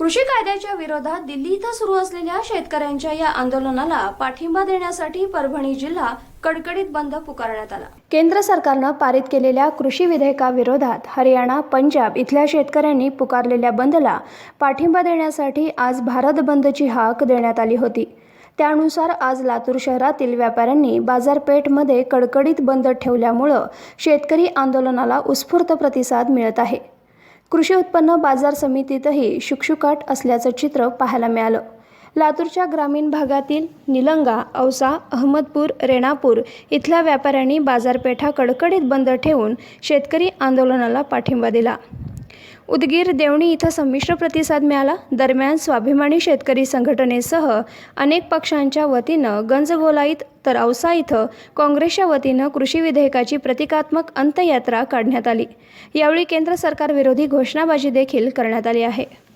कृषी कायद्याच्या विरोधात दिल्ली इथं सुरू असलेल्या शेतकऱ्यांच्या या आंदोलनाला पाठिंबा देण्यासाठी परभणी जिल्हा कडकडीत बंद पुकारण्यात आला. केंद्र सरकारनं पारित केलेल्या कृषी विधेयकाविरोधात हरियाणा पंजाब इथल्या शेतकऱ्यांनी पुकारलेल्या बंदला पाठिंबा देण्यासाठी आज भारत बंदची हाक देण्यात आली होती. त्यानुसार आज लातूर शहरातील व्यापाऱ्यांनी बाजारपेठमध्ये कडकडीत बंद ठेवल्यामुळं शेतकरी आंदोलनाला उत्स्फूर्त प्रतिसाद मिळत आहे. कृषी उत्पन्न बाजार समितीतही शुकशुकाट असल्याचं चित्र पाहायला मिळालं. लातूरच्या ग्रामीण भागातील निलंगा औसा अहमदपूर रेणापूर इथल्या व्यापाऱ्यांनी बाजारपेठा कडकडीत बंद ठेवून शेतकरी आंदोलनाला पाठिंबा दिला. उदगीर देवणी इथं संमिश्र प्रतिसाद मिळाला. दरम्यान स्वाभिमानी शेतकरी संघटनेसह अनेक पक्षांच्या वतीनं गंजगोलाईत तर औसा इथं काँग्रेसच्या वतीनं कृषी विधेयकाची प्रतिकात्मक अंत्ययात्रा काढण्यात आली. यावेळी केंद्र सरकारविरोधी घोषणाबाजी देखील करण्यात आली आहे.